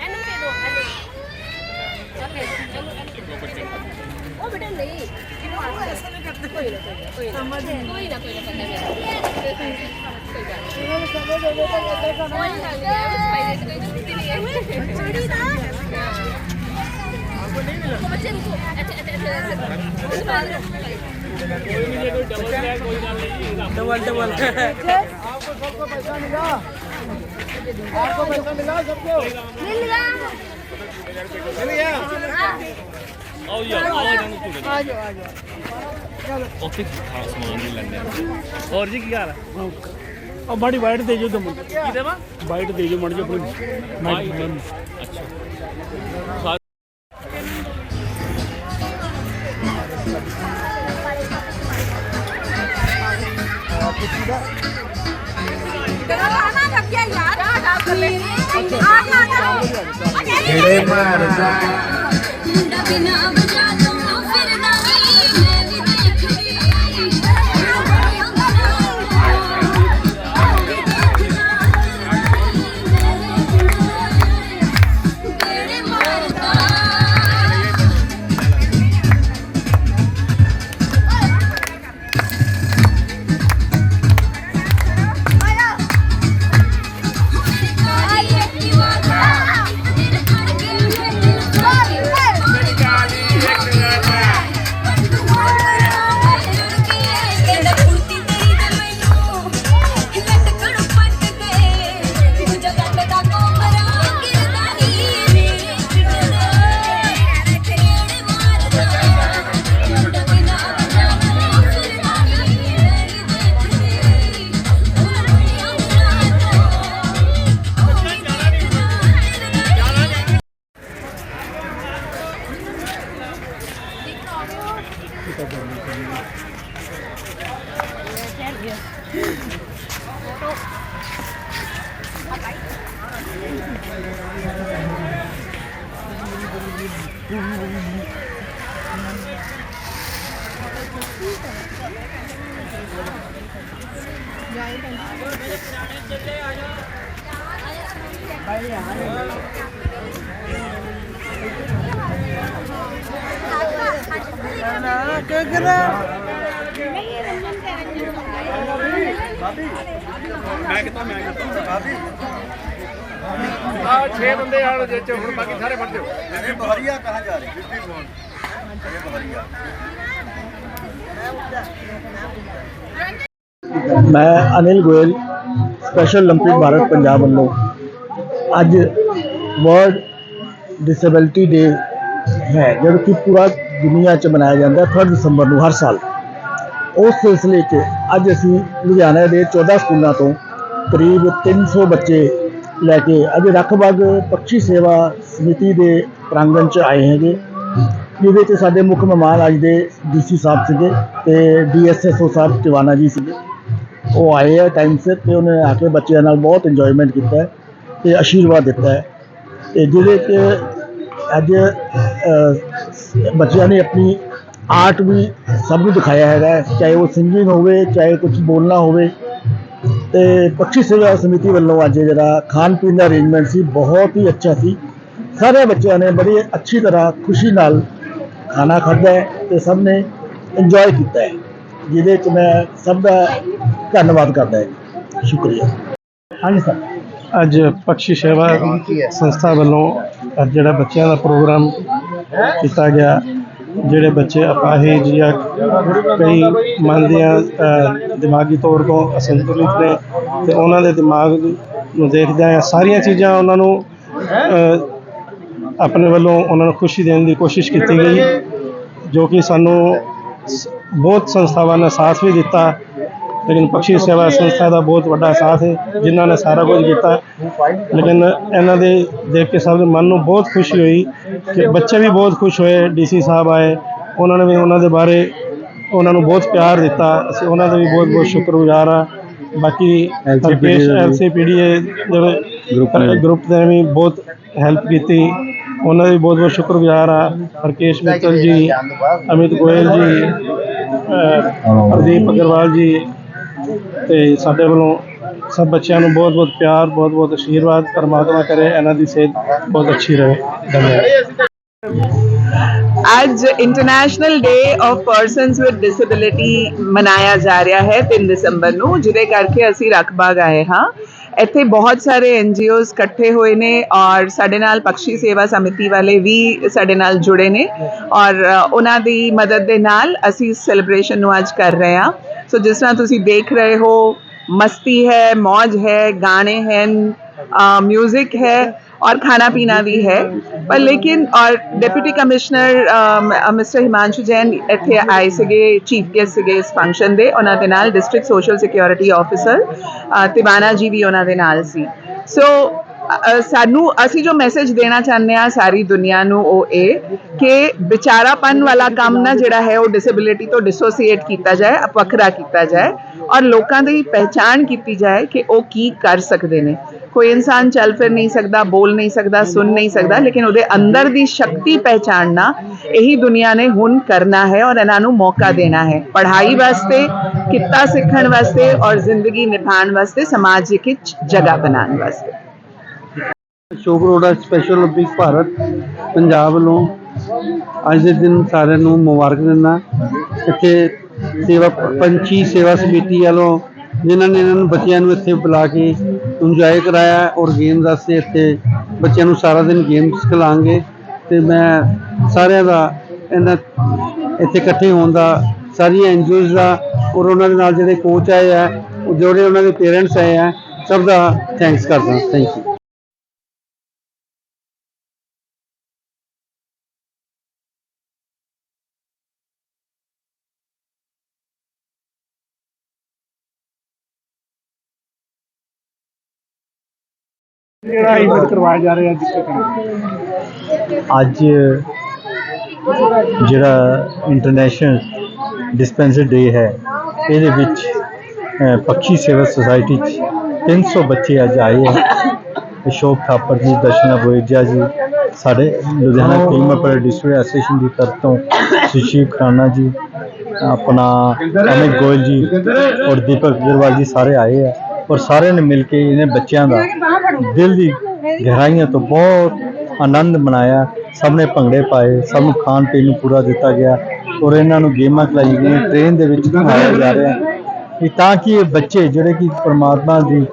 ਇਹਨੂੰ ਬੱਚੇ ਰੁਕੋ ਅੱਛਾ ਅੱਛਾ ਅੱਛਾ डबल डबल आपको सबको पैसा मिला आपको पैसा मिला सबको ਮਿਲ ਗਿਆ मिल गया ਆਓ ਯਾਰ ਆਓ ਇਹਨਾਂ ਨੂੰ ਝੂਟੇ आ जाओ आ जाओ ਉੱਥੇ ਖਾ ਸਮਾਨ ਵੀ ਲੈਣੇ ਹੋਰ ਜੀ ਕੀ ਹਾਲ ਹੈ और बड़ी वाइट दे जो तुम ਕੀ ਦੇਵਾ वाइट दे जो मर जो अपनी ਵਾਈਟ ਆਣਾ ਲੱਗਿਆ ਯਾਰ ਆ ਜਾ ਕਰ ਲੈ ਆ ਜਾ। ਆ ਜਾ ਜਿਹੜੇ ਮਾਰਦਾ ਮੁੰਡਾ ਬਿਨਾ ਵਜਾ ਮੈਂ ਕਿਤਾ ਮੈਂ ਕਿਤਾ ਮੈਂ ਅਨਿਲ ਗੋਇਲ ਸਪੈਸ਼ਲ 올림픽 ਭਾਰਤ ਪੰਜਾਬ ਵੱਲੋਂ ਅੱਜ ਵਰਲਡ ਡਿਸੇਬਿਲਟੀ ਡੇ ਹੈ ਜੋ ਕਿ ਪੂਰਾ ਦੁਨੀਆ 'ਚ ਮਨਾਇਆ ਜਾਂਦਾ 3 ਦਸੰਬਰ ਨੂੰ ਹਰ ਸਾਲ। ਉਸ ਸਿਲਸਿਲੇ 'ਚ ਅੱਜ ਅਸੀਂ ਲੁਧਿਆਣਾ ਦੇ 14 ਸਕੂਲਾਂ ਤੋਂ ਕਰੀਬ 300 ਬੱਚੇ ਲੈ ਕੇ ਅੱਜ ਰੱਖਬਾਗ ਪੱਖੀ ਸੇਵਾ ਸਮਿਤੀ ਦੇ ਪ੍ਰਾਂਗਣ 'ਚ ਆਏ ਹੈਗੇ। ਜਿਹਦੇ 'ਚ ਸਾਡੇ ਮੁੱਖ ਮਹਿਮਾਨ ਅੱਜ ਦੇ ਡੀਸੀ ਸਾਹਿਬ ਸੀਗੇ ਤੇ ਡੀਐਸਐਸਓ ਸਾਹਿਬ ਟਿਵਾਣਾ ਜੀ ਸੀਗੇ। ਉਹ ਆਏ ਆ ਟਾਈਮ ਸਿਰ ਤੇ ਉਹਨੇ ਆ ਕੇ ਬੱਚਿਆਂ ਨਾਲ ਬਹੁਤ ਇੰਜੋਇਮੈਂਟ ਕੀਤਾ ਹੈ ਤੇ ਆਸ਼ੀਰਵਾਦ ਦਿੱਤਾ ਹੈ। ਤੇ ਜਿਹਦੇ 'ਚ ਅੱਜ ਬੱਚਿਆਂ ਨੇ ਆਪਣੀ ਆਰਟ ਵੀ ਸਭ ਨੂੰ ਦਿਖਾਇਆ ਹੈਗਾ ਚਾਹੇ ਉਹ ਸਿੰਗਿੰਗ ਹੋਵੇ, ਚਾਹੇ ਕੁਝ ਬੋਲਣਾ ਹੋਵੇ ਤੇ ਪੱਖੀ ਸੇਵਾ ਸਮਿਤੀ ਵੱਲੋਂ ਅੱਜ ਜਿਹੜਾ ਖਾਣ ਪੀਣ ਦਾ ਅਰੇਂਜਮੈਂਟ ਸੀ, ਬਹੁਤ ਹੀ ਅੱਛਾ ਸੀ। ਸਾਰੇ ਬੱਚਿਆਂ ਨੇ ਬੜੀ ਅੱਛੀ ਤਰ੍ਹਾਂ ਖੁਸ਼ੀ ਨਾਲ ਖਾਣਾ ਖਾਧਾ ਹੈ ਤੇ ਸਭ ਨੇ ਇੰਜੋਏ ਕੀਤਾ ਹੈ, ਜਿਹਦੇ 'ਚ ਮੈਂ ਸਭ ਦਾ ਧੰਨਵਾਦ ਕਰਦਾ ਹਾਂ। ਸ਼ੁਕਰੀਆ। ਹਾਂਜੀ ਸਰ ਅੱਜ ਪਕਸ਼ੀ ਸੇਵਾ ਸੰਸਥਾ ਵੱਲੋਂ ਅੱਜ ਜਿਹੜਾ ਬੱਚਿਆਂ ਦਾ ਪ੍ਰੋਗਰਾਮ ਕੀਤਾ ਗਿਆ। ਜਿਹੜੇ ਬੱਚੇ ਅਪਾਹਿਜ ਜਾਂ ਕਈ ਮਨ ਦੀਆਂ ਅ, ਦਿਮਾਗੀ ਤੌਰ ਤੋਂ ਅਸੰਤੁਲਿਤ ਨੇ ਤੇ ਉਹਨਾਂ ਦੇ ਦਿਮਾਗ ਨੂੰ ਦੇਖਦਿਆਂ ਇਹ ਸਾਰੀਆਂ ਚੀਜ਼ਾਂ ਉਹਨਾਂ ਨੂੰ ਅ, ਆਪਣੇ ਵੱਲੋਂ ਉਹਨਾਂ ਨੂੰ ਖੁਸ਼ੀ ਦੇਣ ਦੀ ਕੋਸ਼ਿਸ਼ ਕੀਤੀ ਗਈ ਜੋ ਕਿ ਸਾਨੂੰ ਸ- ਬਹੁਤ ਸੰਸਥਾਵਾਂ ਨੇ ਸਾਥ ਵੀ ਦਿੱਤਾ। ਲੇਕਿਨ ਪਕਸ਼ੀ ਸੇਵਾ ਸੰਸਥਾ ਦਾ ਬਹੁਤ ਵੱਡਾ ਸਾਥ ਹੈ ਜਿਨ੍ਹਾਂ ਨੇ ਸਾਰਾ ਕੁਝ ਕੀਤਾ। ਲੇਕਿਨ ਇਹਨਾਂ ਦੇ ਦੇਖ ਕੇ ਸਭ ਦੇ ਮਨ ਨੂੰ ਬਹੁਤ ਖੁਸ਼ੀ ਹੋਈ ਕਿ ਬੱਚੇ ਵੀ ਬਹੁਤ ਖੁਸ਼ ਹੋਏ ਡੀਸੀ ਸਾਹਿਬ ਆਏ। ਉਹਨਾਂ ਨੇ ਵੀ ਉਹਨਾਂ ਦੇ ਬਾਰੇ ਉਹਨਾਂ ਨੂੰ ਬਹੁਤ ਪਿਆਰ ਦਿੱਤਾ। ਅਸੀਂ ਉਹਨਾਂ ਦਾ ਵੀ ਬਹੁਤ ਬਹੁਤ ਸ਼ੁਕਰਗੁਜ਼ਾਰ ਆ ਬਾਕੀ ਹਰਪੇਸ਼ ਐਲਸੀਪੀਡੀਏ ਜਿਹੜੇ ਗਰੁੱਪ ਨੇ ਵੀ। ਬਹੁਤ ਹੈਲਪ ਕੀਤੀ। ਉਹਨਾਂ ਦੀ ਬਹੁਤ ਬਹੁਤ ਸ਼ੁਕਰਗੁਜ਼ਾਰ ਆ ਹਰਕੇਸ਼ ਮਿੱਤਲ ਜੀ ਅਮਿਤ ਗੋਇਲ ਜੀ ਅਹ ਪ੍ਰਦੀਪ ਅਗਰਵਾਲ ਜੀ ਤੇ ਸਾਡੇ ਵੱਲੋਂ ਸਭ ਬੱਚਿਆਂ ਨੂੰ ਬਹੁਤ ਬਹੁਤ ਪਿਆਰ, ਬਹੁਤ ਬਹੁਤ ਆਸ਼ੀਰਵਾਦ ਪਰਮਾਤਮਾ ਕਰੇ, ਇਹਨਾਂ ਦੀ ਸਿਹਤ ਬਹੁਤ ਅੱਛੀ ਰਹੇ। ਧੰਨਵਾਦ। ਅੱਜ international day of persons with disability ਮਨਾਇਆ ਜਾ ਰਿਹਾ ਹੈ 3 ਦਸੰਬਰ ਨੂੰ, ਜਿਹਦੇ ਕਰਕੇ ਅਸੀਂ ਰਖਬਾਗ ਆਏ ਹਾਂ। ਇੱਥੇ ਬਹੁਤ ਸਾਰੇ ਐਨਜੀਓਜ਼ ਇਕੱਠੇ ਹੋਏ ਨੇ ਔਰ ਸਾਡੇ ਨਾਲ ਪਕਸ਼ੀ ਸੇਵਾ ਸਮਿਤੀ ਵਾਲੇ ਵੀ ਸਾਡੇ ਨਾਲ ਜੁੜੇ ਨੇ ਔਰ ਉਹਨਾਂ ਦੀ ਮਦਦ ਦੇ ਨਾਲ ਅਸੀਂ ਸੈਲੀਬ੍ਰੇਸ਼ਨ ਨੂੰ ਅੱਜ ਕਰ ਰਹੇ ਹਾਂ। ਸੋ ਜਿਸ ਤਰ੍ਹਾਂ ਤੁਸੀਂ ਦੇਖ ਰਹੇ ਹੋ ਮਸਤੀ ਹੈ ਮौज ਹੈ ਗਾਣੇ ਹਨ म्यूजिक है, और खाना पीना भी है। पर लेकिन, और deputy commissioner mister Himanshu Jain ਇੱਥੇ ਆਏ ਸੀਗੇ ਚੀਫ ਗੈਸਟ ਸੀਗੇ ਇਸ ਫੰਕਸ਼ਨ ਦੇ ਉਹਨਾਂ ਦੇ ਨਾਲ district social security officer Tiwana ji ਵੀ ਉਹਨਾਂ ਦੇ ਨਾਲ ਸੀ ਸੋ ਸਾਨੂੰ ਅਸੀਂ ਜੋ ਮੈਸੇਜ ਦੇਣਾ ਚਾਹੁੰਦੇ ਆ ਸਾਰੀ ਦੁਨੀਆ ਨੂੰ ਉਹ ਇਹ ਕਿ ਵਿਚਾਰਾਪਨ ਵਾਲਾ ਕੰਮ ਨਾ ਜਿਹੜਾ ਹੈ ਉਹ ਡਿਸੇਬਿਲਿਟੀ ਤੋਂ ਡਿਸੋਸੀਏਟ ਕੀਤਾ ਜਾਏ, ਵੱਖਰਾ ਕੀਤਾ ਜਾਏ ਔਰ ਲੋਕਾਂ ਦੀ ਪਹਿਚਾਣ ਕੀਤੀ ਜਾਏ ਕਿ ਉਹ ਕੀ ਕਰ ਸਕਦੇ ਨੇ। ਕੋਈ ਇਨਸਾਨ ਚੱਲ ਫਿਰ ਨਹੀਂ ਸਕਦਾ, ਬੋਲ ਨਹੀਂ ਸਕਦਾ, ਸੁਣ ਨਹੀਂ ਸਕਦਾ, ਲੇਕਿਨ ਉਹਦੇ ਅੰਦਰ ਦੀ ਸ਼ਕਤੀ ਪਹਿਚਾਨਣਾ ਇਹੀ ਦੁਨੀਆ ਨੇ ਹੁਣ ਕਰਨਾ ਹੈ ਔਰ ਇਹਨਾਂ ਨੂੰ ਮੌਕਾ ਦੇਣਾ ਹੈ। ਪੜ੍ਹਾਈ ਵਾਸਤੇ, ਕਿੱਤਾ ਸਿੱਖਣ ਵਾਸਤੇ ਔਰ ਜ਼ਿੰਦਗੀ ਨਿਭਾਉਣ ਵਾਸਤੇ, ਸਮਾਜ ਵਿੱਚ ਜਗ੍ਹਾ ਬਣਾਉਣ ਵਾਸਤੇ। ਅਸ਼ੋਕ ਅਰੋੜਾ ਸਪੈਸ਼ਲ 올림픽 ਭਾਰਤ ਪੰਜਾਬ ਵੱਲੋਂ ਅੱਜ ਦੇ ਦਿਨ ਸਾਰਿਆਂ ਨੂੰ ਮੁਬਾਰਕ ਦਿੰਦਾ ਇੱਥੇ ਸੇਵਾ ਪੰਛੀ ਸੇਵਾ ਸਮਿਤੀ ਵੱਲੋਂ ਜਿਨ੍ਹਾਂ ਨੇ ਇਹਨਾਂ ਨੂੰ ਬੱਚਿਆਂ ਨੂੰ ਇੱਥੇ ਬੁਲਾ ਕੇ ਇੰਜੋਏ ਕਰਾਇਆ ਔਰ ਗੇਮਸ ਵਾਸਤੇ ਇੱਥੇ ਬੱਚਿਆਂ ਨੂੰ ਸਾਰਾ ਦਿਨ ਗੇਮਸ ਖਿਲਾਉਂਗੇ ਤੇ ਮੈਂ ਸਾਰਿਆਂ ਦਾ ਇਹਨਾਂ ਇੱਥੇ ਇਕੱਠੇ ਹੋਣ ਦਾ ਸਾਰੀਆਂ ਐਨਜੀਓਜ਼ ਦਾ ਔਰ ਉਹਨਾਂ ਦੇ ਨਾਲ ਜਿਹੜੇ ਕੋਚ ਆਏ ਆ ਉਹ ਜਿਹੜੇ ਉਹਨਾਂ ਦੇ ਪੇਰੈਂਟਸ ਆਏ ਆ ਸਭ ਦਾ ਥੈਂਕਸ ਕਰਦਾ ਥੈਂਕ ਯੂ ਜਿਹੜਾ ਇਵੈਂਟ ਕਰਵਾਇਆ ਜਾ ਰਿਹਾ ਅੱਜ ਅੱਜ ਜਿਹੜਾ ਇੰਟਰਨੈਸ਼ਨਲ ਡਿਸਪੈਂਸਰ ਡੇ ਹੈ ਇਹਦੇ ਵਿੱਚ ਅ, ਪੱਖੀ ਸੇਵਾ ਸੁਸਾਇਟੀ 'ਚ 300 ਬੱਚੇ ਅੱਜ ਆਏ ਹੈ ਅਸ਼ੋਕ ਥਾਪਰ ਜੀ ਦਰਸ਼ਨਾ ਬੋਏਜਾ ਜੀ ਸਾਡੇ ਲੁਧਿਆਣਾ ਕਿੰਗਮਪਰ ਡਿਸਟ੍ਰਿਕਟ ਐਸੋਸੀਏਸ਼ਨ ਦੀ ਤਰਫ ਤੋਂ ਸੁਸ਼ੀਲ ਖਰਾਨਾ ਜੀ ਆਪਣਾ ਅਮਿਤ ਗੋਇਲ ਜੀ ਔਰ ਦੀਪਕ ਅਗਰਵਾਲ ਜੀ ਸਾਰੇ ਆਏ ਹੈ ਔਰ ਸਾਰਿਆਂ ਨੇ ਮਿਲ ਕੇ ਇਹਨੇ ਬੱਚਿਆਂ ਦਾ ਦਿਲ ਦੀ ਗਹਿਰਾਈਆਂ ਤੋਂ ਬਹੁਤ ਆਨੰਦ ਮਨਾਇਆ। ਸਭ ਨੇ ਭੰਗੜੇ ਪਾਏ, ਸਭ ਨੂੰ ਖਾਣ ਪੀਣ ਨੂੰ ਪੂਰਾ ਦਿੱਤਾ ਗਿਆ ਔਰ ਇਹਨਾਂ ਨੂੰ ਗੇਮਾਂ ਖਿਲਾਈ ਗਈਆਂ, ਟ੍ਰੇਨ ਦੇ ਵਿੱਚ ਘੁਮਾਇਆ ਜਾ ਰਿਹਾ। ਕਿ ਤਾਂ ਕਿ ਇਹ ਬੱਚੇ ਜਿਹੜੇ ਕਿ ਪਰਮਾਤਮਾ ਦੀ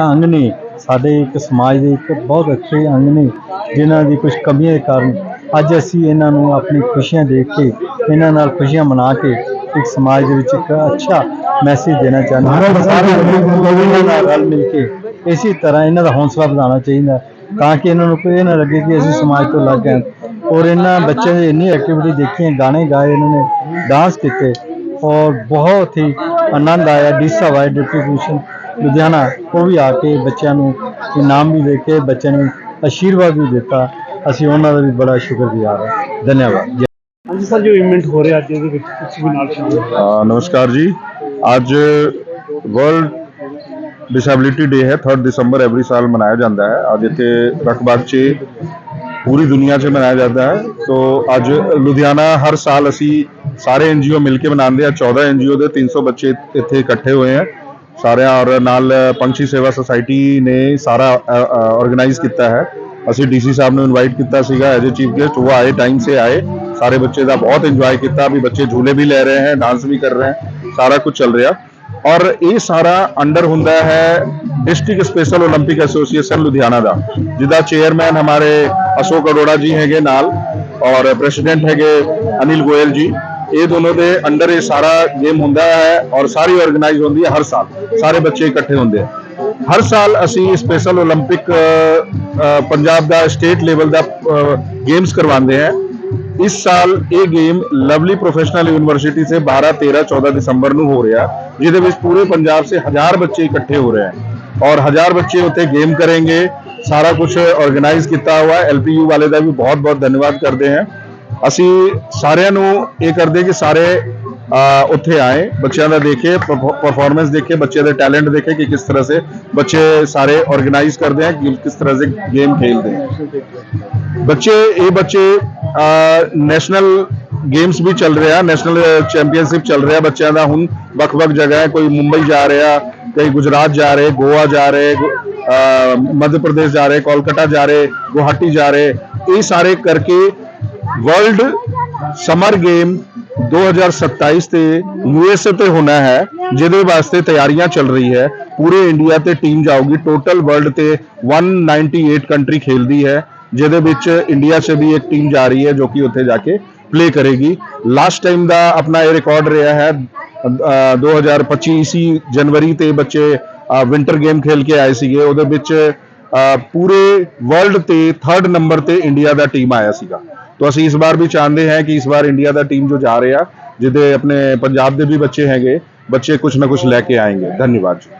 ਅੰਗ ਨੇ, ਸਾਡੇ ਇੱਕ ਸਮਾਜ ਦੇ ਇੱਕ ਬਹੁਤ ਅੱਛੇ ਅੰਗ ਨੇ, ਜਿਨ੍ਹਾਂ ਦੀ ਕੁਝ ਕਮੀਆਂ ਦੇ ਕਾਰਨ ਅੱਜ ਅਸੀਂ ਇਹਨਾਂ ਨੂੰ ਆਪਣੀ ਖੁਸ਼ੀਆਂ ਦੇਖ ਕੇ, ਇਹਨਾਂ ਨਾਲ ਖੁਸ਼ੀਆਂ ਮਨਾ ਕੇ ਇੱਕ ਸਮਾਜ ਦੇ ਵਿੱਚ ਇੱਕ ਅੱਛਾ ਮੈਸੇਜ ਦੇਣਾ ਚਾਹੁੰਦੇ ਹਾਂ। ਸਾਰੇ ਇਹਨਾਂ ਨਾਲ ਰਲ ਮਿਲ ਕੇ ਇਸੇ ਤਰ੍ਹਾਂ ਇਹਨਾਂ ਦਾ ਹੌਸਲਾ ਵਧਾਉਣਾ ਚਾਹੀਦਾ ਤਾਂ ਕਿ ਇਹਨਾਂ ਨੂੰ ਕੋਈ ਇਹ ਨਾ ਲੱਗੇ ਕਿ ਅਸੀਂ ਸਮਾਜ ਤੋਂ ਅਲੱਗ ਹਾਂ। ਔਰ ਇਹਨਾਂ ਬੱਚਿਆਂ ਦੀ ਇੰਨੀ ਐਕਟੀਵਿਟੀ ਦੇਖੀਆਂ ਗਾਣੇ ਗਾਏ ਇਹਨਾਂ ਨੇ ਡਾਂਸ ਕੀਤੇ ਔਰ ਬਹੁਤ ਹੀ ਆਨੰਦ ਆਇਆ। ਡੀਸਾ ਵਾਈ ਡਿਪਟੀ ਕਮਿਸ਼ਨ ਲੁਧਿਆਣਾ ਉਹ ਵੀ ਆ ਕੇ ਬੱਚਿਆਂ ਨੂੰ ਇਨਾਮ ਵੀ ਦੇ ਕੇ ਬੱਚਿਆਂ ਨੂੰ ਆਸ਼ੀਰਵਾਦ ਵੀ ਦਿੱਤਾ। ਅਸੀਂ ਉਹਨਾਂ ਦਾ ਵੀ ਬੜਾ ਸ਼ੁਕਰਗੁਜ਼ਾਰ ਹਾਂ। ਧੰਨਵਾਦ। ਹਾਂਜੀ ਸਰ ਜੋ ਇਵੈਂਟ ਹੋ ਰਿਹਾ ਅੱਜ ਇਹਦੇ ਵਿੱਚ ਕੁਝ ਵੀ ਨਾਲ ਸ਼ਾਮਿਲ ਨਮਸਕਾਰ ਜੀ। ਅੱਜ ਵਰਲਡ ਡਿਸੇਬਿਲਿਟੀ ਡੇ ਹੈ 3 ਦਸੰਬਰ ਐਵਰੀ ਸਾਲ ਮਨਾਇਆ ਜਾਂਦਾ ਹੈ। ਅੱਜ ਇੱਥੇ ਰਕਬਾਗ 'ਚ ਪੂਰੀ ਦੁਨੀਆ 'ਚ ਮਨਾਇਆ ਜਾਂਦਾ ਹੈ। ਸੋ ਅੱਜ ਲੁਧਿਆਣਾ ਹਰ ਸਾਲ ਅਸੀਂ ਸਾਰੇ ਐਨਜੀਓ ਮਿਲ ਕੇ ਮਨਾਉਂਦੇ ਆ 14 ਐਨਜੀਓ ਦੇ 300 ਬੱਚੇ ਇੱਥੇ ਇਕੱਠੇ ਹੋਏ ਆ ਸਾਰਿਆਂ ਔਰ ਨਾਲ ਪੰਛੀ ਸੇਵਾ ਸੁਸਾਇਟੀ ਨੇ ਸਾਰਾ ਆਰਗੇਨਾਈਜ਼ ਕੀਤਾ ਹੈ। ਅਸੀਂ ਡੀਸੀ ਸਾਹਿਬ ਨੂੰ ਇਨਵਾਈਟ ਕੀਤਾ ਸੀਗਾ ਐਜ਼ ਅ ਚੀਫ ਗੈਸਟ ਉਹ ਆਏ ਟਾਈਮ ਸੇ ਆਏ। ਸਾਰੇ ਬੱਚੇ ਦਾ ਬਹੁਤ ਇੰਜੋਏ ਕੀਤਾ। ਵੀ ਬੱਚੇ ਝੂਲੇ ਵੀ ਲੈ ਰਹੇ ਹਨ ਡਾਂਸ ਵੀ ਕਰ ਰਹੇ ਹਨ ਸਾਰਾ ਕੁਝ ਚੱਲ ਰਿਹਾ ਔਰ ਇਹ ਸਾਰਾ ਅੰਡਰ ਹੁੰਦਾ ਹੈ ਡਿਸਟ੍ਰਿਕਟ ਸਪੈਸ਼ਲ 올림픽 ਐਸੋਸੀਏਸ਼ਨ ਲੁਧਿਆਣਾ ਦਾ ਜਿਹਦਾ ਚੇਅਰਮੈਨ ਹਮਾਰੇ ਅਸ਼ੋਕ ਅਰੋੜਾ ਜੀ ਹੈਗੇ ਨਾਲ ਔਰ ਪ੍ਰੈਜ਼ੀਡੈਂਟ ਹੈਗੇ ਅਨਿਲ ਗੋਇਲ ਜੀ ਇਹ ਦੋਨੋਂ ਦੇ ਅੰਡਰ ਇਹ ਸਾਰਾ ਗੇਮ ਹੁੰਦਾ ਹੈ ਔਰ ਸਾਰੀ ਆਰਗੇਨਾਈਜ਼ ਹੁੰਦੀ ਹੈ ਹਰ ਸਾਲ ਸਾਰੇ ਬੱਚੇ ਇਕੱਠੇ ਹੁੰਦੇ ਆ ਹਰ ਸਾਲ ਅਸੀਂ ਸਪੈਸ਼ਲ 올림픽 ਪੰਜਾਬ ਦਾ ਸਟੇਟ ਲੈਵਲ ਦਾ ਗੇਮਸ ਕਰਵਾਉਂਦੇ ਹਾਂ ਇਸ ਸਾਲ ਇਹ ਗੇਮ ਲਵਲੀ ਪ੍ਰੋਫੈਸ਼ਨਲ ਯੂਨੀਵਰਸਿਟੀ ਸੇ 12 13 14 ਦਸੰਬਰ ਨੂੰ ਹੋ ਰਿਹਾ, ਜਿਹਦੇ ਵਿੱਚ ਪੂਰੇ ਪੰਜਾਬ ਸੇ ਹਜ਼ਾਰ ਬੱਚੇ ਇਕੱਠੇ ਹੋ ਰਹੇ ਹਨ। ਔਰ ਹਜ਼ਾਰ ਬੱਚੇ ਉੱਥੇ ਗੇਮ ਕरेंगे ਸਾਰਾ ਕੁਝ ਆਰਗੇਨਾਈਜ਼ ਕੀਤਾ ਹੋਇਆ ਹੈ। ਐਲਪੀਯੂ ਵਾਲੇ ਦਾ ਵੀ ਬਹੁਤ ਬਹੁਤ ਧੰਨਵਾਦ ਕਰਦੇ ਹਾਂ। ਅਸੀਂ ਸਾਰਿਆਂ ਨੂੰ ਇਹ ਕਰਦੇ ਕਿ ਸਾਰੇ ਉੱਥੇ आए बच्चों का देखे परफॉर्मेंस देखे बच्चे का टैलेंट देखे कि किस तरह से बच्चे सारे ऑर्गेनाइज करते हैं किस तरह से गेम खेलते हैं बच्चे ये बच्चे ਨੈਸ਼ਨਲ ਗੇਮਸ ਵੀ ਚੱਲ ਰਿਹਾ ਨੈਸ਼ਨਲ ਚੈਂਪੀਅਨਸ਼ਿਪ ਚੱਲ ਰਿਹਾ ਬੱਚਿਆਂ ਦਾ। ਹੁਣ ਵੱਖ-ਵੱਖ ਜਗ੍ਹਾ ਹੈ, ਕੋਈ ਮੁੰਬਈ ਜਾ ਰਿਹਾ, ਕੋਈ ਗੁਜਰਾਤ ਜਾ ਰਹੇ, ਗੋਆ ਜਾ ਰਹੇ ਮੱਧ ਪ੍ਰਦੇਸ਼ ਜਾ ਰਹੇ, ਕੋਲਕਾਤਾ ਜਾ ਰਹੇ, ਗੁਹਾਟੀ ਜਾ ਰਹੇ। ਇਹ ਸਾਰੇ ਕਰਕੇ ਵਰਲਡ ਸਮਰ ਗੇਮ 2027 ਤੇ ਯੂਐਸਏ ਤੇ ਹੋਣਾ ਹੈ ਜਿਹਦੇ ਵਾਸਤੇ ਤਿਆਰੀਆਂ ਚੱਲ ਰਹੀ ਹੈ। ਪੂਰੇ ਇੰਡੀਆ ਤੇ ਟੀਮ ਜਾਊਗੀ। ਟੋਟਲ ਵਰਲਡ ਤੇ 198 ਕੰਟਰੀ ਖੇਲਦੀ ਹੈ ਜਿਹਦੇ ਵਿੱਚ ਇੰਡੀਆ 'ਚ ਵੀ ਇੱਕ ਟੀਮ ਜਾ ਰਹੀ ਹੈ ਜੋ ਕਿ ਉੱਥੇ ਜਾ ਕੇ ਪਲੇ ਕਰੇਗੀ। ਲਾਸਟ ਟਾਈਮ ਦਾ ਆਪਣਾ ਇਹ ਰਿਕਾਰਡ ਰਿਹਾ ਹੈ ਅ, 2025 ਇਸੀ ਜਨਵਰੀ ਤੇ ਬੱਚੇ ਵਿੰਟਰ ਗੇਮ ਖੇਲ ਕੇ ਆਏ ਸੀਗੇ। ਉਹਦੇ ਵਿੱਚ ਪੂਰੇ ਵਰਲਡ ਤੇ 3rd ਨੰਬਰ ਤੇ ਇੰਡੀਆ ਦਾ ਟੀਮ ਆਇਆ ਸੀਗਾ। तो ਅਸੀਂ ਇਸ ਵਾਰ ਵੀ ਚਾਹੁੰਦੇ ਹਾਂ ਕਿ ਇਸ ਵਾਰ ਇੰਡੀਆ ਦਾ ਟੀਮ ਜੋ ਜਾ ਰਿਹਾ, ਜਿਹਦੇ ਆਪਣੇ ਪੰਜਾਬ ਦੇ ਵੀ ਬੱਚੇ ਹੈਗੇ, ਬੱਚੇ ਕੁਝ ਨਾ ਕੁਝ ਲੈ ਕੇ ਆਏਗੇ। ਧੰਨਵਾਦ ਜੀ।